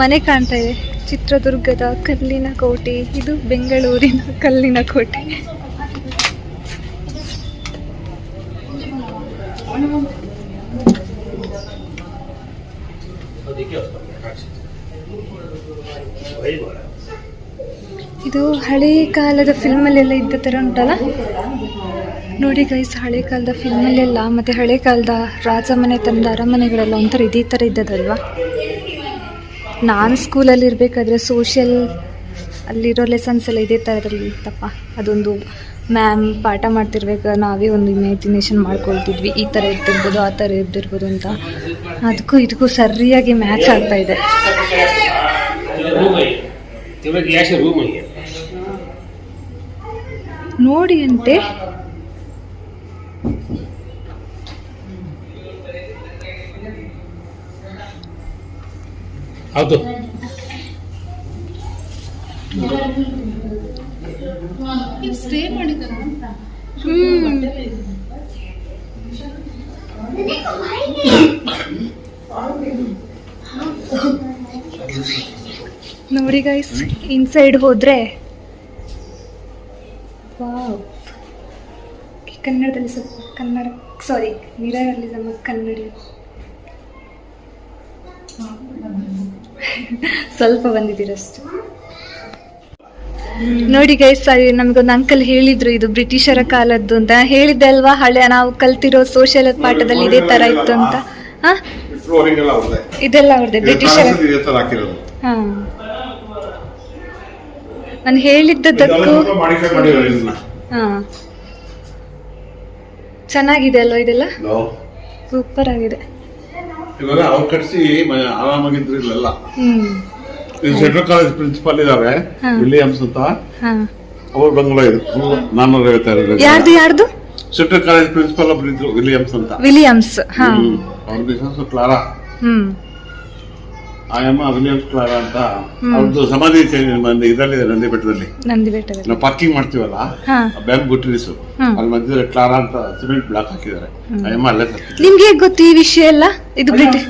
ಮನೆ ಕಾಣ್ತಾ ಇದೆ. ಚಿತ್ರದುರ್ಗದ ಕಲ್ಲಿನ ಕೋಟೆ, ಇದು ಬೆಂಗಳೂರಿನ ಕಲ್ಲಿನ ಕೋಟೆ. ಇದು ಹಳೆ ಕಾಲದ ಫಿಲ್ಮಲ್ಲೆಲ್ಲ ಇದ್ದ ಥರ ಉಂಟಲ್ಲ? ನೋಡಿ ಗೈಸ್ ಹಳೆ ಕಾಲದ ಫಿಲ್ಮಲ್ಲೆಲ್ಲ, ಮತ್ತು ಹಳೆ ಕಾಲದ ರಾಜಮನೆ ತಂದ ಅರಮನೆಗಳೆಲ್ಲ ಒಂಥರ ಇದೇ ಥರ ಇದ್ದದಲ್ವಾ? ನಾನು ಸ್ಕೂಲಲ್ಲಿ ಇರಬೇಕಾದ್ರೆ ಸೋಷಿಯಲ್ ಅಲ್ಲಿರೋ ಲೆಸನ್ಸ್ ಎಲ್ಲ ಇದೇ ಥರದಲ್ಲಿ ಇತ್ತಪ್ಪ. ಅದೊಂದು ಮ್ಯಾಮ್ ಪಾಠ ಮಾಡ್ತಿರ್ಬೇಕು ನಾವೇ ಒಂದು ಇಮ್ಯಾಜಿನೇಷನ್ ಮಾಡ್ಕೊಳ್ತಿದ್ವಿ. ಈ ಥರ ಇರ್ತಿರ್ಬೋದು ಆ ಥರ ಇರ್ತಿರ್ಬೋದು ಅಂತ. ಅದಕ್ಕೂ ಇದಕ್ಕೂ ಸರಿಯಾಗಿ ಮ್ಯಾಚ್ ಆಗ್ತಾ ಇದೆ. ನೋಡಿ ಅಂತೆ. ಹೌದು ಹ್ಮ್ ನೋಡಿ ಗೈಸ್ ಇನ್ಸೈಡ್ ಹೋದ್ರೆ ವಾವ್. ಕನ್ನಡದಲ್ಲಿ ಸ್ವಲ್ಪ ಕನ್ನಡ ಸಾರಿ ಮಿರರಲ್ಲಿ ನಮ್ಮ ಕನ್ನಡಿ. ಸ್ವಲ್ಪ ಬಂದಿದ್ದೀರಷ್ಟು. ನೋಡಿ ಗೈಸ್ ನಮಗೊಂದು ಅಂಕಲ್ ಹೇಳಿದ್ರು ಇದು ಬ್ರಿಟಿಷರ ಕಾಲದ್ದು ಅಂತ. ಹೇಳಿದ್ದೆ ಅಲ್ವಾ ಹಳೆ ನಾವು ಕಲ್ತಿರೋ ಸೋಷಿಯಲ್ ಪಾಠದಲ್ಲಿ ಇದೇ ತರ ಇತ್ತು ಅಂತ. ಇದೆಲ್ಲ ಅವ್ರದ್ದೆ ಬ್ರಿಟಿಷರ. ಹಾ. ನಾನು ಹೇಳಿದ್ದಕ್ಕೂ ಹಾ. ಚೆನ್ನಾಗಿದೆ ಅಲ್ವಾ ಇದೆಲ್ಲ. ಸೂಪರ್ ಆಗಿದೆ. ಇವೆಲ್ಲ ಅವ್ರು ಕಟ್ಸಿ ಆರಾಮಾಗಿದ್ರು ಇಲ್ಲೆಲ್ಲ ಸೆಂಟ್ರಲ್ ಕಾಲೇಜ್ ಪ್ರಿನ್ಸಿಪಾಲ್ ಇದಾರೆ. ವಿಲಿಯಮ್ಸ್ ಅಂತ. ಅವ್ರ ಬಂಗ್ಲಾ ಇದು. ನಾನ್ನೂರ ಐವತ್ತಾರು ಯಾರ್ದು ಯಾರ್ದು? ಸೆಂಟ್ರಲ್ ಕಾಲೇಜ್ ಪ್ರಿನ್ಸಿಪಾಲ್ ಒಬ್ರು ಇದ್ರು ವಿಲಿಯಮ್ಸ್ ಅಂತ. ವಿಲಿಯಮ್ಸ್. ಅವ್ರ ಬಿಸ್ನೆಸ್ ಕ್ಲಾರಾ. ಆಯಮ್ಮ ವಿಲಿಯಮ್ಸ್ ಕ್ಲಾರಾ ಅಂತ. ಅವ್ರದ್ದು ಸಮಾಧಿ ಇದರಲ್ಲಿದೆ ನಂದಿ ಬೆಟ್ಟದಲ್ಲಿ ನಂದಿ ಬೆಟ್ಟದಲ್ಲಿ ನಾವು ಪಾರ್ಕಿಂಗ್ ಮಾಡ್ತೀವಲ್ಲ? ಬ್ಯಾಂಕ್ ಬ್ಯಾಂಬು ಟ್ರೀಸ್ ಅಲ್ಲಿ ಮಧ್ಯದಲ್ಲಿ ಕ್ಲಾರಾ ಅಂತ ಸಿಮೆಂಟ್ ಬ್ಲಾಕ್ ಹಾಕಿದ್ದಾರೆ. ಆಯಮ್ಮ ಅಲ್ಲೇ ನಿಮ್ಗೆ ಹೇಗ್ ಗೊತ್ತು ಈ ವಿಷಯ ಎಲ್ಲ? ಇದು ಬಿಟ್ಟು.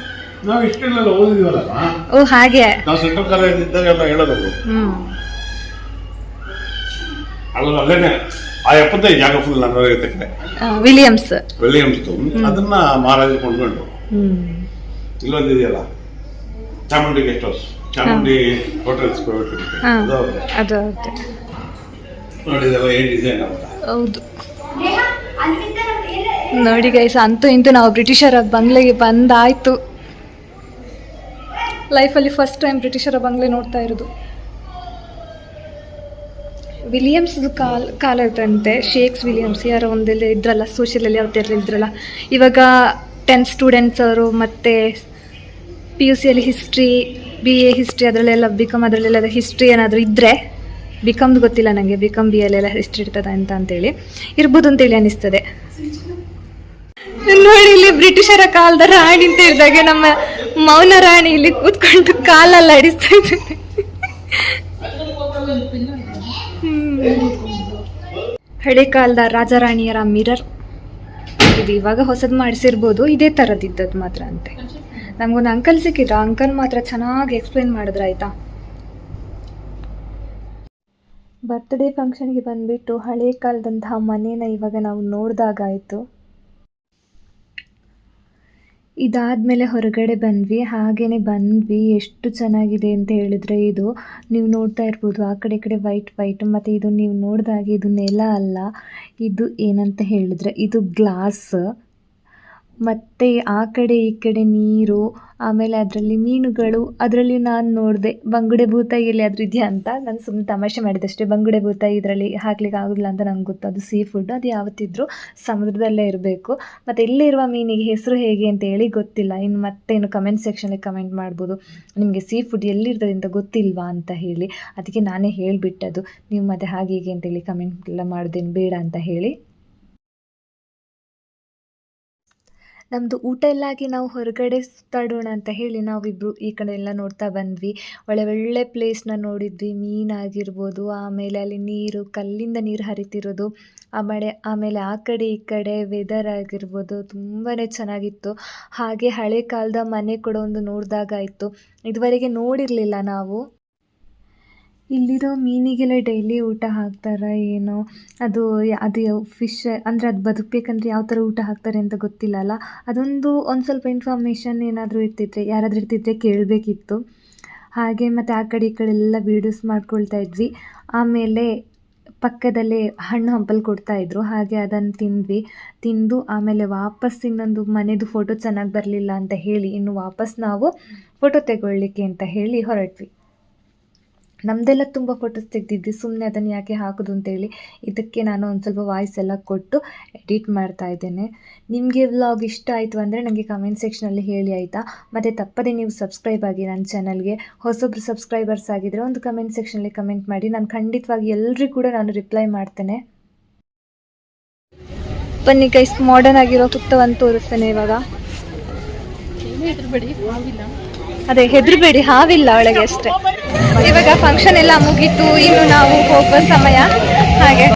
ನಾವು ಇಷ್ಟೆಲ್ಲ ಓದಿದೀವಲ್ಲ ಓ ಹಾಗೆ. ನಾವು ಸೆಂಟ್ರಲ್ ಕಾಲೇಜ್ ಇದ್ದಾಗ ಎಲ್ಲ ಹೇಳೋದು ಅಲ್ಲ ಅಲ್ಲೇನೆ ಆ ಎಪ್ಪತ್ತೈದು ಜಾಗ ಫುಲ್ ನನ್ನ ಕಡೆ ಆ, ವಿಲಿಯಮ್ಸ್ ವಿಲಿಯಮ್ಸ್ ಅದನ್ನ ಮಹಾರಾಜ ಕೊಂಡ್ಕೊಂಡು ಹ್ಮ್. ಇಲ್ಲೊಂದಿದೆಯಲ್ಲ? Chamundi guest house. Chamundi hotels ಅದು. ಹೌದು. ನೋಡಿ ಇದೆಲ್ಲ ಏನ್ ಡಿಸೈನ್ ಅಂತ. ಹೌದು. ನೋಡಿ ಗೈಸ್ ಅಂತೂ ಇಂತು ನಾವು ಬ್ರಿಟಿಷರ ಬಂಗ್ಲೆಗೆ ಬಂದಾಯ್ತು. ಲೈಫಲ್ಲಿ ಫಸ್ಟ್ ಟೈಮ್ ಬ್ರಿಟಿಷರ ಬಂಗ್ಲೆ ನೋಡ್ತಾ ಇರೋದು. ವಿಲಿಯಮ್ಸ್ ಕಾಲ ಕಾಲ ಇತ್ತಂತೆ ಶೇಕ್ಸ್ ವಿಲಿಯಮ್ಸ್ ಯಾರೋ ಒಂದೆಲ್ಲ ಇದ್ರಲ್ಲ ಸೋಷಿಯಲಲ್ಲಿ ಯಾವ್ದೆಲ್ಲ ಇದ್ರಲ್ಲ. ಇವಾಗ ಟೆನ್ ಸ್ಟೂಡೆಂಟ್ಸ್ ಅವರು ಮತ್ತು ಪಿ ಯು ಸಿಯಲ್ಲಿ ಹಿಸ್ಟ್ರಿ ಬಿ ಎ ಹಿಸ್ಟ್ರಿ ಅದರಲ್ಲೆಲ್ಲ ಬಿ ಕಾಮ್ ಅದರಲ್ಲೆಲ್ಲ ಹಿಸ್ಟ್ರಿ ಏನಾದರೂ ಇದ್ದರೆ ಬಿ ಕಾಮ್ದು ಗೊತ್ತಿಲ್ಲ ನನಗೆ ಬಿ ಕಾಮ್ ಬಿ ಎಲ್ಲೆಲ್ಲ ಹಿಸ್ಟ್ರಿ ಇರ್ತದೆ ಅಂತ ಅಂತೇಳಿ. ಇರ್ಬೋದು ಅಂತೇಳಿ ಅನಿಸ್ತದೆ. ನೋಡಿ ಇಲ್ಲಿ ಬ್ರಿಟಿಷರ ಕಾಲದ ರಾಣಿ ಅಂತ ಇದ್ದಾಗ ನಮ್ಮ ಮೌನ ರಾಣಿ ಇಲ್ಲಿ ಕೂತ್ಕೊಂಡು ಕಾಲಲ್ಲಿ ಅಡಿಸ್ತಾ ಇದ್ದಾರೆ. ಹಳೆ ಕಾಲದ ರಾಜರಾಣಿಯರ ಮಿರರ್ ಇವಾಗ ಹೊಸದು ಮಾಡಿಸಿರ್ಬೋದು, ಇದೇ ಥರದಿದ್ದದ್ದು ಮಾತ್ರ ಅಂತೆ. ನಮಗೊಂದು ಅಂಕಲ್ ಸಿಕ್ಕಿದ್ರ ಅಂಕಲ್ ಮಾತ್ರ ಚೆನ್ನಾಗಿ ಎಕ್ಸ್ಪ್ಲೈನ್ ಮಾಡಿದ್ರೆ, ಆಯಿತಾ? ಬರ್ತ್ಡೇ ಫಂಕ್ಷನ್ಗೆ ಬಂದ್ಬಿಟ್ಟು ಹಳೆ ಕಾಲದಂತಹ ಮನೇನ ಇವಾಗ ನಾವು ನೋಡಿದಾಗಾಯಿತು. ಇದಾದಮೇಲೆ ಹೊರಗಡೆ ಬಂದ್ವಿ. ಹಾಗೆಯೇ ಬಂದ್ವಿ. ಎಷ್ಟು ಚೆನ್ನಾಗಿದೆ ಅಂತ ಹೇಳಿದ್ರೆ ಇದು ನೀವು ನೋಡ್ತಾ ಇರ್ಬೋದು. ಆ ಕಡೆ ಕಡೆ ವೈಟ್ ವೈಟ್ ಮತ್ತು ಇದು ನೀವು ನೋಡಿದಾಗೆ ಇದು ನೆಲ ಅಲ್ಲ. ಇದು ಏನಂತ ಹೇಳಿದ್ರೆ ಇದು ಗ್ಲಾಸ್. ಮತ್ತು ಆ ಕಡೆ ಈ ಕಡೆ ನೀರು, ಆಮೇಲೆ ಅದರಲ್ಲಿ ಮೀನುಗಳು, ಅದರಲ್ಲಿ ನಾನು ನೋಡಿದೆ, ಬಂಗುಡೆ ಭೂತ ಎಲ್ಲಿಯಾದರೂ ಇದೆಯಾ ಅಂತ? ನಾನು ಸುಮ್ಮನೆ ತಮಾಷೆ ಮಾಡಿದಷ್ಟೇ, ಬಂಗುಡೆ ಭೂತ ಇದರಲ್ಲಿ ಹಾಕ್ಲಿಕ್ಕೆ ಆಗೋದಿಲ್ಲ ಅಂತ ನಂಗೆ ಗೊತ್ತು. ಅದು ಸೀ ಫುಡ್ ಅದು ಯಾವತ್ತಿದ್ರೂ ಸಮುದ್ರದಲ್ಲೇ ಇರಬೇಕು. ಮತ್ತು ಇಲ್ಲಿರುವ ಮೀನಿಗೆ ಹೆಸರು ಹೇಗೆ ಅಂತ ಹೇಳಿ ಗೊತ್ತಿಲ್ಲ. ಇನ್ನು ಮತ್ತೇನು ಕಮೆಂಟ್ ಸೆಕ್ಷನಲ್ಲಿ ಕಮೆಂಟ್ ಮಾಡ್ಬೋದು. ನಿಮಗೆ ಸೀ ಫುಡ್ ಎಲ್ಲಿರ್ತದೆ ಅಂತ ಗೊತ್ತಿಲ್ವಾ ಅಂತ ಹೇಳಿ. ಅದಕ್ಕೆ ನಾನೇ ಹೇಳಿಬಿಟ್ಟದು ನೀವು ಮತ್ತೆ ಹಾಗೆ ಹೀಗೆ ಅಂತೇಳಿ ಕಮೆಂಟ್ ಎಲ್ಲ ಮಾಡೋದೇನು ಬೇಡ ಅಂತ ಹೇಳಿ. ನಮ್ಮದು ಊಟ ಎಲ್ಲ ಆಗಿ ನಾವು ಹೊರಗಡೆ ಸುತ್ತಾಡೋಣ ಅಂತ ಹೇಳಿ ನಾವಿಬ್ಬರು ಈ ಕಡೆ ಎಲ್ಲ ನೋಡ್ತಾ ಬಂದ್ವಿ. ಒಳ್ಳೆ ಒಳ್ಳೆ ಪ್ಲೇಸ್ನ ನೋಡಿದ್ವಿ. ಮೀನಾಗಿರ್ಬೋದು ಆಮೇಲೆ ಅಲ್ಲಿ ನೀರು, ಕಲ್ಲಿಂದ ನೀರು ಹರಿತಿರೋದು ಆಮೇಲೆ ಆಮೇಲೆ ಆ ಕಡೆ ಈ ಕಡೆ ವೆದರ್ ಆಗಿರ್ಬೋದು ತುಂಬಾ ಚೆನ್ನಾಗಿತ್ತು. ಹಾಗೆ ಹಳೆ ಕಾಲದ ಮನೆ ಕೂಡ ಒಂದು ನೋಡಿದಾಗ ಇತ್ತು ಇದುವರೆಗೆ ನೋಡಿರಲಿಲ್ಲ ನಾವು. ಇಲ್ಲಿರೋ ಮೀನಿಗೆಲ್ಲ ಡೈಲಿ ಊಟ ಹಾಕ್ತಾರಾ ಏನೋ? ಅದು ಅದು ಫಿಶ್ ಅಂದರೆ ಅದು ಬದುಕಬೇಕಂದ್ರೆ ಯಾವ ಥರ ಊಟ ಹಾಕ್ತಾರೆ ಅಂತ ಗೊತ್ತಿಲ್ಲ ಅಲ್ಲ? ಅದೊಂದು ಒಂದು ಸ್ವಲ್ಪ ಇನ್ಫಾರ್ಮೇಷನ್ ಏನಾದರೂ ಇರ್ತಿದ್ರೆ, ಯಾರಾದರೂ ಇರ್ತಿದ್ರೆ ಕೇಳಬೇಕಿತ್ತು. ಹಾಗೆ ಮತ್ತು ಆ ಕಡೆ ಈ ಕಡೆ ಎಲ್ಲ ವೀಡಿಯೋಸ್ ಮಾಡ್ಕೊಳ್ತಾ ಇದ್ವಿ. ಆಮೇಲೆ ಪಕ್ಕದಲ್ಲೇ ಹಣ್ಣು ಹಂಪಲು ಕೊಡ್ತಾಯಿದ್ರು ಹಾಗೆ ಅದನ್ನು ತಿಂದ್ವಿ. ತಿಂದು ಆಮೇಲೆ ವಾಪಸ್ ಇನ್ನೊಂದು ಮನೆದು ಫೋಟೋ ಚೆನ್ನಾಗಿ ಬರಲಿಲ್ಲ ಅಂತ ಹೇಳಿ, ಇನ್ನು ವಾಪಸ್ ನಾವು ಫೋಟೋ ತೆಗೊಳ್ಳಿಕ್ಕೆ ಅಂತ ಹೇಳಿ ಹೊರಟ್ವಿ. ನಮ್ಮದೆಲ್ಲ ತುಂಬ ಫೋಟೋಸ್ ತೆಗೆದಿದ್ವಿ. ಸುಮ್ಮನೆ ಅದನ್ನು ಯಾಕೆ ಹಾಕೋದು ಅಂತೇಳಿ ಇದಕ್ಕೆ ನಾನು ಒಂದು ಸ್ವಲ್ಪ ವಾಯ್ಸ್ ಎಲ್ಲ ಕೊಟ್ಟು ಎಡಿಟ್ ಮಾಡ್ತಾ ಇದ್ದೇನೆ. ನಿಮಗೆ ವ್ಲಾಗ್ ಇಷ್ಟ ಆಯಿತು ಅಂದರೆ ನನಗೆ ಕಮೆಂಟ್ ಸೆಕ್ಷನಲ್ಲಿ ಹೇಳಿ ಆಯಿತಾ? ಮತ್ತು ತಪ್ಪದೆ ನೀವು ಸಬ್ಸ್ಕ್ರೈಬ್ ಆಗಿ ನನ್ನ ಚಾನಲ್ಗೆ ಹೊಸೊಬ್ರು ಸಬ್ಸ್ಕ್ರೈಬರ್ಸ್ ಆಗಿದ್ದರೆ ಒಂದು ಕಮೆಂಟ್ ಸೆಕ್ಷನಲ್ಲಿ ಕಮೆಂಟ್ ಮಾಡಿ. ನಾನು ಖಂಡಿತವಾಗಿ ಎಲ್ಲರಿಗೂ ಕೂಡ ನಾನು ರಿಪ್ಲೈ ಮಾಡ್ತೇನೆ. ಬನ್ನಿ ಕೈಸ್ ಮಾಡರ್ನ್ ಆಗಿರೋ ಕುತ್ತವನ್ನು ತೋರಿಸ್ತೇನೆ ಇವಾಗ. ಅದೇ ಹೆದ್ರಬೇಡಿ ಹಾವಿಲ್ಲ ಒಳಗೆ ಅಷ್ಟೇ. ಇವಾಗ ಫಂಕ್ಷನ್ ಎಲ್ಲ ಮುಗೀತು ಇನ್ನು ನಾವು ಹೋಗುವ ಸಮಯ. ಹಾಗೆ.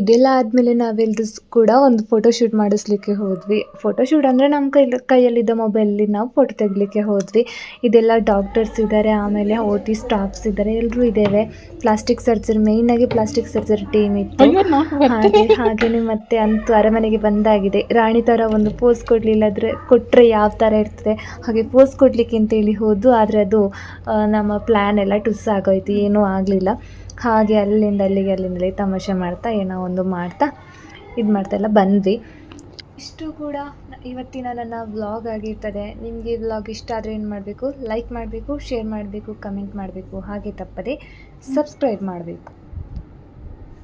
ಇದೆಲ್ಲ ಆದಮೇಲೆ ನಾವೆಲ್ಲರೂ ಕೂಡ ಒಂದು ಫೋಟೋ ಶೂಟ್ ಮಾಡಿಸ್ಲಿಕ್ಕೆ ಹೋದ್ವಿ. ಫೋಟೋ ಶೂಟ್ ಅಂದರೆ ನಮ್ಮ ಕೈ ಕೈಯಲ್ಲಿದ್ದ ಮೊಬೈಲಲ್ಲಿ ನಾವು ಫೋಟೋ ತೆಗಲಿಕ್ಕೆ ಹೋದ್ವಿ. ಇದೆಲ್ಲ ಡಾಕ್ಟರ್ಸ್ ಇದ್ದಾರೆ ಆಮೇಲೆ ಓ ಟಿ ಸ್ಟಾಫ್ಸ್ ಇದ್ದಾರೆ ಎಲ್ಲರೂ ಇದ್ದೇವೆ. ಪ್ಲಾಸ್ಟಿಕ್ ಸರ್ಜರಿ ಮೇಯ್ನಾಗಿ ಪ್ಲಾಸ್ಟಿಕ್ ಸರ್ಜರಿ ಟೀಮ್ ಇತ್ತು. ಹಾಗೆ ಹಾಗೆಯೇ ಮತ್ತೆ ಅಂತೂ ಅರಮನೆಗೆ ಬಂದಾಗಿದೆ. ರಾಣಿ ಥರ ಒಂದು ಪೋಸ್ ಕೊಡಲಿಲ್ಲದ್ರೆ ಕೊಟ್ಟರೆ ಯಾವ ಥರ ಇರ್ತದೆ? ಹಾಗೆ ಪೋಸ್ ಕೊಡಲಿಕ್ಕೆ ಅಂತೇಳಿ ಹೋದ್ದು ಆದರೆ ಅದು ನಮ್ಮ ಪ್ಲ್ಯಾನ್ ಎಲ್ಲ ಟುಸ್ ಆಗೋಯ್ತು. ಏನೂ ಆಗಲಿಲ್ಲ. ಹಾಗೆ ಅಲ್ಲಿಂದ ಅಲ್ಲಿಗೆ ಅಲ್ಲಿಂದ ಅಲ್ಲಿಗೆ ತಮಾಷೆ ಮಾಡ್ತಾ, ಏನೋ ಒಂದು ಮಾಡ್ತಾ, ಇದು ಮಾಡ್ತಾ ಎಲ್ಲ ಬಂದ್ವಿ. ಇಷ್ಟು ಕೂಡ ಇವತ್ತಿನ ನನ್ನ ವ್ಲಾಗ್ ಆಗಿರ್ತದೆ. ನಿಮಗೆ ಈ ವ್ಲಾಗ್ ಇಷ್ಟ ಆದರೆ ಏನು ಮಾಡಬೇಕು? ಲೈಕ್ ಮಾಡಬೇಕು ಶೇರ್ ಮಾಡಬೇಕು ಕಮೆಂಟ್ ಮಾಡಬೇಕು, ಹಾಗೆ ತಪ್ಪದೆ ಸಬ್ಸ್ಕ್ರೈಬ್ ಮಾಡಬೇಕು.